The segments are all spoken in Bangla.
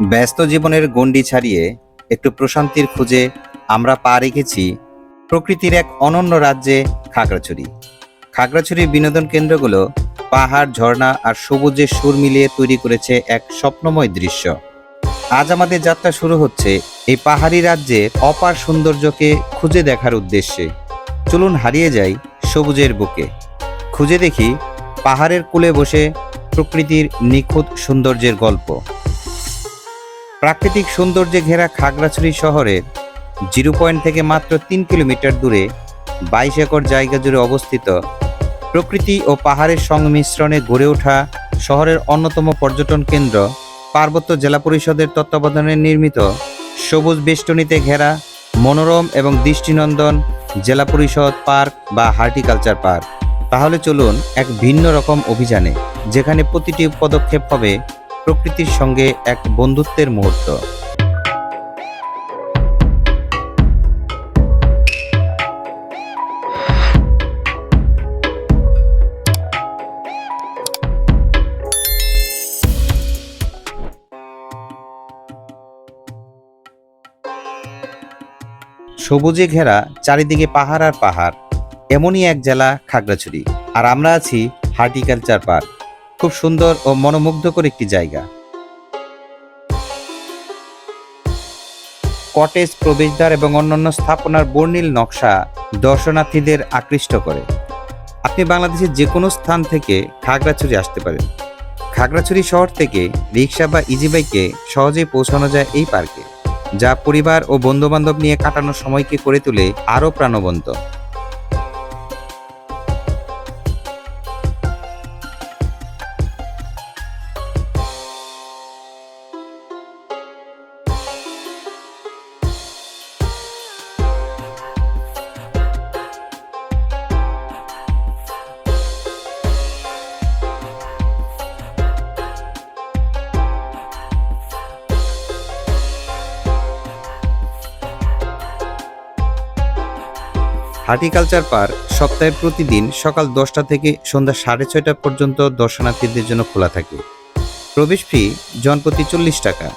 ব্যস্ত জীবনের গণ্ডি ছাড়িয়ে একটু প্রশান্তির খুঁজে আমরা পা রেখেছি প্রকৃতির এক অনন্য রাজ্যে খাগড়াছড়ি। খাগড়াছড়ির বিনোদন কেন্দ্রগুলো পাহাড়, ঝর্ণা আর সবুজের সুর মিলিয়ে তৈরি করেছে এক স্বপ্নময় দৃশ্য। আজ আমাদের যাত্রা শুরু হচ্ছে এই পাহাড়ি রাজ্যের অপার সৌন্দর্যকে খুঁজে দেখার উদ্দেশ্যে। চলুন হারিয়ে যাই সবুজের বুকে। খুঁজে দেখি পাহাড়ের কুলে বসে প্রকৃতির নিখুঁত সৌন্দর্যের গল্প। প্রাকৃতিক সৌন্দর্যে ঘেরা খাগড়াছড়ি শহরের জিরো পয়েন্ট থেকে মাত্র তিন কিলোমিটার দূরে বাইশ একর জায়গা জুড়ে অবস্থিত। প্রকৃতি ও পাহাড়ের সংমিশ্রণে গড়ে ওঠা শহরের অন্যতম পর্যটন কেন্দ্র, পার্বত্য জেলা পরিষদের তত্ত্বাবধানে নির্মিত সবুজ বেষ্টনীতে ঘেরা মনোরম এবং দৃষ্টিনন্দন জেলা পরিষদ পার্ক বা হার্টিকালচার পার্ক। তাহলে চলুন এক ভিন্ন রকম অভিযানে, যেখানে প্রতিটি পদক্ষেপ হবে প্রকৃতির সঙ্গে এক বন্ধুত্বের মুহূর্ত। সবুজে ঘেরা চারিদিকে পাহাড় আর পাহাড়, এমনই এক জেলা খাগড়াছড়ি। আর আমরা আছি হার্টিকালচার পার্ক। খুব সুন্দর ও মনোমুগ্ধকর একটি জায়গা। কটেজ, প্রবেশদ্বার এবং অন্যান্য স্থাপনার বর্ণিল নকশা দর্শনার্থীদের আকৃষ্ট করে। আপনি বাংলাদেশের যে কোনো স্থান থেকে খাগড়াছড়ি আসতে পারেন। খাগড়াছড়ি শহর থেকে রিক্সা বা ইজিবাইকে সহজেই পৌঁছানো যায় এই পার্কে, যা পরিবার ও বন্ধুবান্ধব নিয়ে কাটানোর সময়কে করে তোলে আরও প্রাণবন্ত। হার্টিকালচার পার্ক সপ্তাহে প্রতিদিন সকাল দশটা থেকে সন্ধ্যা সাড়ে ছয়টা পর্যন্ত দর্শনার্থীদের জন্য খোলা থাকে। প্রবেশ ফি জনপ্রতি চল্লিশ টাকা।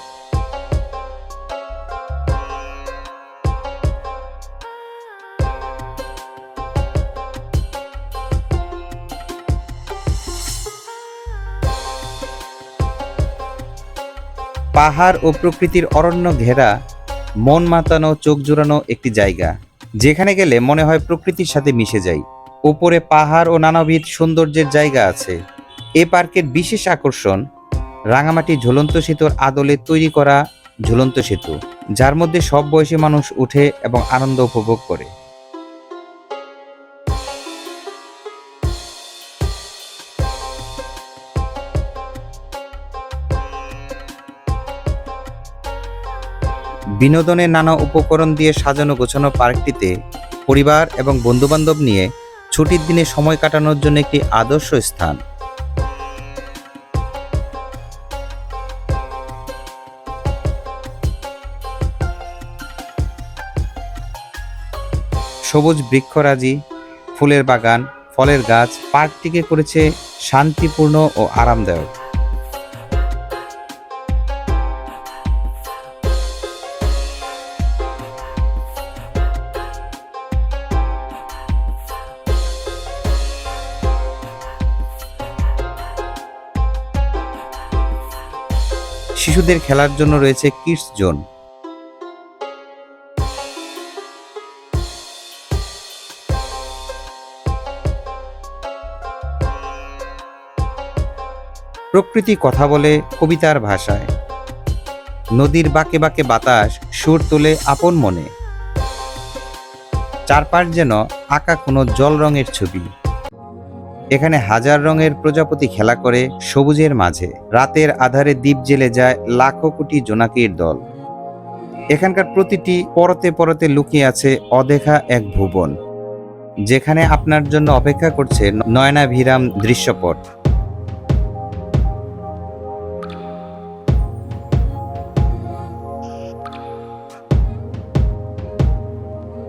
পাহাড় ও প্রকৃতির অরণ্য ঘেরা, মন মাতানো, চোখ জোড়ানো একটি জায়গা। যেখানে গেলে মনে হয় প্রকৃতির সাথে মিশে যাই। উপরে পাহাড় ও নানাবিধ সৌন্দর্যের জায়গা আছে। এ পার্কের বিশেষ আকর্ষণ, রাঙামাটি ঝুলন্ত সেতুর আদলে তৈরি করা ঝুলন্ত সেতু, যার মধ্যে সব বয়সী মানুষ উঠে এবং আনন্দ উপভোগ করে। বিনোদনের নানা উপকরণ দিয়ে সাজানো গোছানো পার্কটিতে পরিবার এবং বন্ধুবান্ধব নিয়ে ছুটির দিনে সময় কাটানোর জন্য একটি আদর্শ স্থান। সবুজ বৃক্ষরাজি, ফুলের বাগান, ফলের গাছ, পার্কটিকে করেছে শান্তিপূর্ণ ও আরামদায়ক। শিশুদের খেলার জন্য রয়েছে কিডস জোন। প্রকৃতি কথা বলে কবিতার ভাষায়। নদীর বাঁকে বাঁকে বাতাস সুর তোলে আপন মনে। চারপাশ যেন আঁকা কোনো জল রঙের ছবি। এখানে হাজার রঙের প্রজাপতি খেলা করে সবুজের মাঝে। রাতের আধারে দ্বীপ জেলে যায় লাখো কোটি জোনাকির দল। এখানকার প্রতিটি পরতে পরতে লুকিয়ে আছে অদেখা এক ভুবন। যেখানে আপনার জন্য অপেক্ষা করছে নয়নাভিরাম দৃশ্যপট।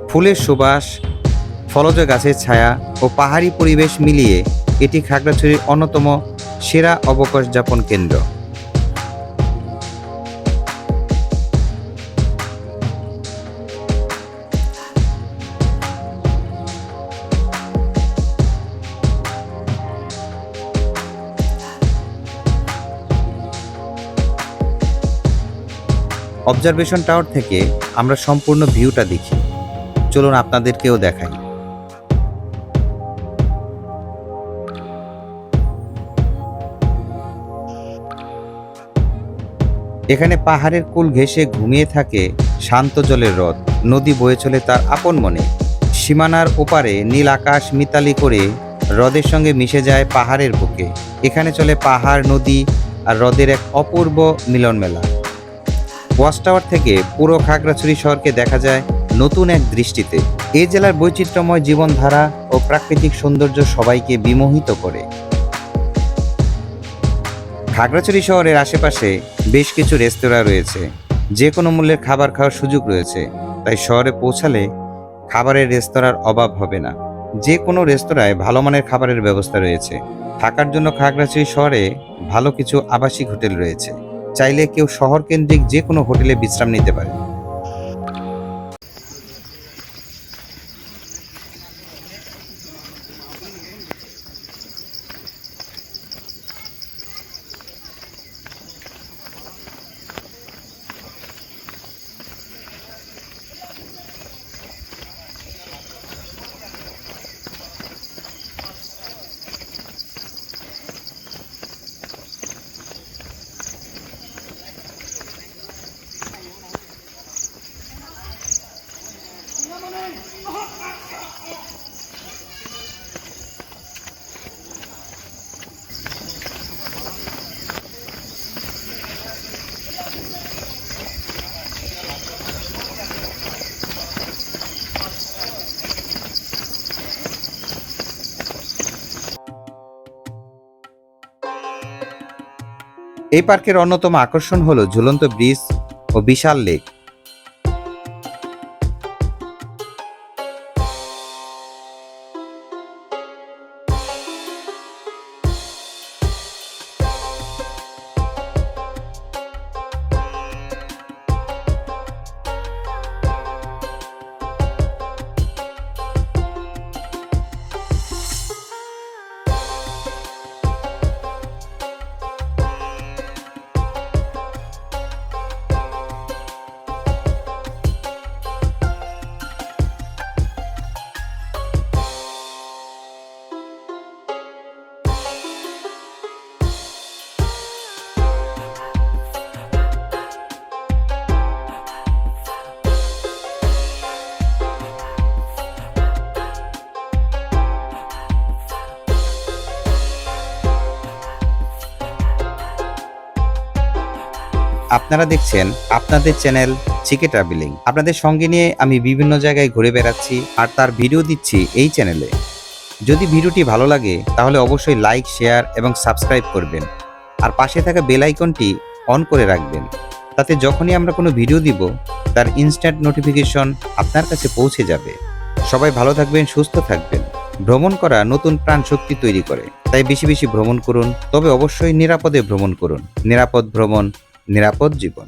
ফুলের সুবাস ফলজ গাছের ছায়া ও পাহাড়ি পরিবেশ মিলিয়ে এটি খাগড়াছড়ির অন্যতম সেরা অবকাশ যাপন কেন্দ্র। অবজারভেশন টাওয়ার থেকে আমরা সম্পূর্ণ ভিউটা দেখি। চলুন আপনাদেরকেও দেখাই। এখানে পাহাড়ের কুল ঘেঁষে ঘুমিয়ে থাকে শান্ত জলের হ্রদ নদী বয়ে চলে তার আপন মনে। সীমানার ওপারে নীল আকাশ মিতালি করে হ্রদের সঙ্গে মিশে যায় পাহাড়ের বুকে। এখানে চলে পাহাড়, নদী আর হ্রদের এক অপূর্ব মিলন মেলা ওয়াচ টাওয়ার থেকে পুরো খাগড়াছড়ি শহরকে দেখা যায় নতুন এক দৃষ্টিতে। এই জেলার বৈচিত্র্যময় জীবনধারা ও প্রাকৃতিক সৌন্দর্য সবাইকে বিমোহিত করে। খাগড়াছড়ি শহরের আশেপাশে বেশ কিছু রেস্তোরাঁ রয়েছে। যে কোনো মূল্যের খাবার খাওয়ার সুযোগ রয়েছে। তাই শহরে পৌঁছালে খাবারের রেস্তোরাঁর অভাব হবে না। যে কোনো রেস্তোরাঁয় ভালো মানের খাবারের ব্যবস্থা রয়েছে। থাকার জন্য খাগড়াছড়ি শহরে ভালো কিছু আবাসিক হোটেল রয়েছে। চাইলে কেউ শহর কেন্দ্রিক যে কোনো হোটেলে বিশ্রাম নিতে পারে। এই পার্কের অন্যতম আকর্ষণ হল ঝুলন্ত ব্রিজ ও বিশাল লেক। আপনারা দেখছেন আপনাদের চ্যানেল চিকে ট্রাভেলিং। আপনাদের সঙ্গে নিয়ে আমি বিভিন্ন জায়গায় ঘুরে বেড়াচ্ছি আর তার ভিডিও দিচ্ছি এই চ্যানেলে। যদি ভিডিওটি ভালো লাগে, তাহলে অবশ্যই লাইক, শেয়ার এবং সাবস্ক্রাইব করবেন। আর পাশে থাকা বেল আইকনটি অন করে রাখবেন। তাতে যখনই আমরা কোনো ভিডিও দিব, তার ইনস্ট্যান্ট নোটিফিকেশন আপনার কাছে পৌঁছে যাবে। সবাই ভালো থাকবেন, সুস্থ থাকবেন। ভ্রমণ করা নতুন প্রাণ শক্তি তৈরি করে। তাই বেশি বেশি ভ্রমণ করুন, তবে অবশ্যই নিরাপদে ভ্রমণ করুন। নিরাপদ ভ্রমণ নিরাপদ জীবন।